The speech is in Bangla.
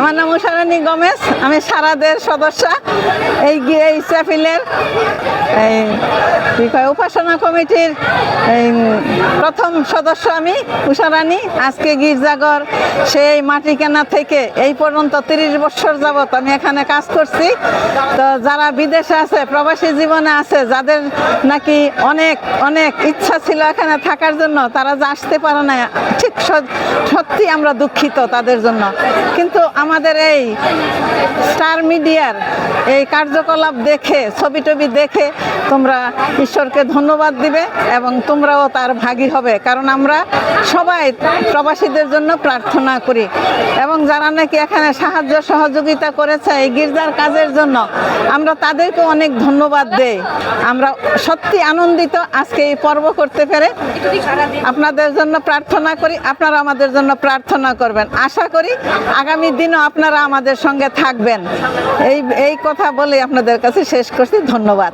আমার নাম উষারানী গমেশ আমি সারাদের সদস্য। এই গিয়ে ইসরাফিলের এই কি কয় উপাসনা কমিটির প্রথম সদস্য আমি উষারানী আজকে গির্জাঘর, সেই মাটি কেনা থেকে এই পর্যন্ত তিরিশ বছর যাবত আমি এখানে কাজ করছি। তো যারা বিদেশে আছে, প্রবাসী জীবনে আছে, যাদের নাকি অনেক অনেক ইচ্ছা ছিল এখানে থাকার জন্য, তারা যে আসতে পারে না, ঠিক সত্যি আমরা দুঃখিত তাদের জন্য। কিন্তু আমাদের এই স্টার মিডিয়ার এই কার্যকলাপ দেখে ছবি টবি দেখে তোমরা ঈশ্বরকে ধন্যবাদ দিবে এবং তোমরাও তার ভাগী হবে। কারণ আমরা সবাই প্রবাসীদের জন্য প্রার্থনা করি। এবং যারা নাকি এখানে সাহায্য সহযোগিতা করেছে এই গির্জার কাজের জন্য, আমরা তাদেরকে অনেক ধন্যবাদ দেই। আমরা সত্যি আনন্দিত আজকে এই পর্ব করতে পেরে। আপনাদের জন্য প্রার্থনা করি, আপনারা আমাদের জন্য প্রার্থনা করবেন। আশা করি আগামী দিনও আপনারা আমাদের সঙ্গে থাকবেন। এই এই কথা বলে আপনাদের কাছে শেষ করছি। ধন্যবাদ।